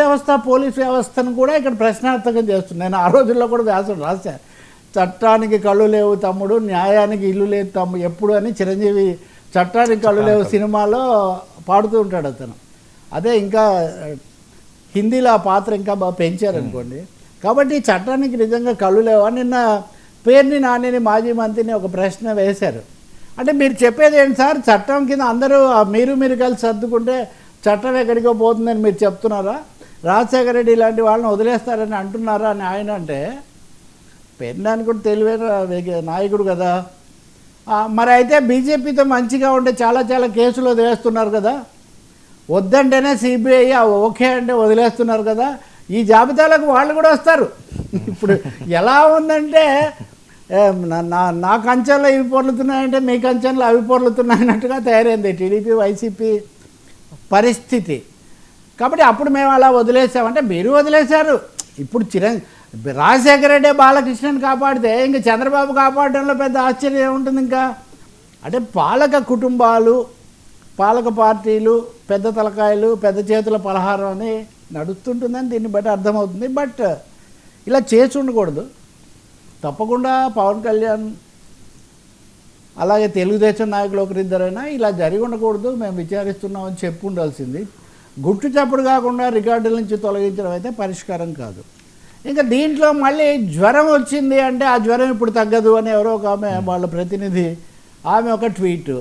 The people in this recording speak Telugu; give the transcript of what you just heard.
వ్యవస్థ పోలీస్ వ్యవస్థను కూడా ఇక్కడ ప్రశ్నార్థకం చేస్తుంది. నేను ఆ రోజుల్లో కూడా వ్యాసం రాశాను చట్టానికి కళ్ళు లేవు తమ్ముడు న్యాయానికి ఇల్లు లేదు తమ్ముడు ఎప్పుడు అని చిరంజీవి చట్టానికి కళ్ళు లేవు సినిమాలో పాడుతూ ఉంటాడు అతను. అదే ఇంకా హిందీలో ఆ పాత్ర ఇంకా బాగా పెంచారనుకోండి. కాబట్టి చట్టానికి నిజంగా కళ్ళు లేవా? నిన్న పేర్ని నానిని మాజీ మంత్రిని ఒక ప్రశ్న వేశారు. అంటే మీరు చెప్పేది ఏంటి సార్? చట్టం కింద అందరూ మీరు మీరు కలిసి సర్దుకుంటే చట్టం ఎక్కడికో పోతుందని మీరు చెప్తున్నారా? రాజశేఖర రెడ్డి ఇలాంటి వాళ్ళని వదిలేస్తారని అంటున్నారా అని ఆయన అంటే పెన్నాని కూడా తెలివైన నాయకుడు కదా. మరి అయితే బీజేపీతో మంచిగా ఉంటే చాలా చాలా కేసులు వదిలేస్తున్నారు కదా. వద్దంటేనే సిబిఐ ఓకే అంటే వదిలేస్తున్నారు కదా. ఈ జాబితాలకు వాళ్ళు కూడా వస్తారు. ఇప్పుడు ఎలా ఉందంటే నా- నా నా కంచెంలో ఇవి పొర్లుతున్నాయంటే మీ కంచెంలో అవి పొర్లుతున్నాయన్నట్టుగా తయారైంది టీడీపీ వైసీపీ పరిస్థితి. కాబట్టి అప్పుడు మేము అలా వదిలేసామంటే మీరు వదిలేశారు. ఇప్పుడు చిరం రాజశేఖర రెడ్డి బాలకృష్ణని కాపాడితే ఇంక చంద్రబాబు కాపాడడంలో పెద్ద ఆశ్చర్యం ఉంటుంది ఇంకా? అంటే పాలక కుటుంబాలు పాలక పార్టీలు పెద్ద తలకాయలు పెద్ద చేతుల పలహారం అని నడుస్తుంటుందని దీన్ని బట్టి అర్థమవుతుంది. బట్ ఇలా చేసి ఉండకూడదు. తప్పకుండా పవన్ కళ్యాణ్ అలాగే తెలుగుదేశం నాయకులు ఒకరిద్దరైనా ఇలా జరిగి ఉండకూడదు. మేము విచారిస్తున్నామని చెప్పు ఉండాల్సింది. గుట్టు చప్పుడు కాకుండా రికార్డుల నుంచి తొలగించడం అయితే పరిష్కారం కాదు. ఇంకా దీంట్లో మళ్ళీ జ్వరం వచ్చింది అంటే ఆ జ్వరం ఇప్పుడు తగ్గదు అని ఎవరో ఒక ఆమె వాళ్ళ ప్రతినిధి ఆమె ఒక ట్వీట్.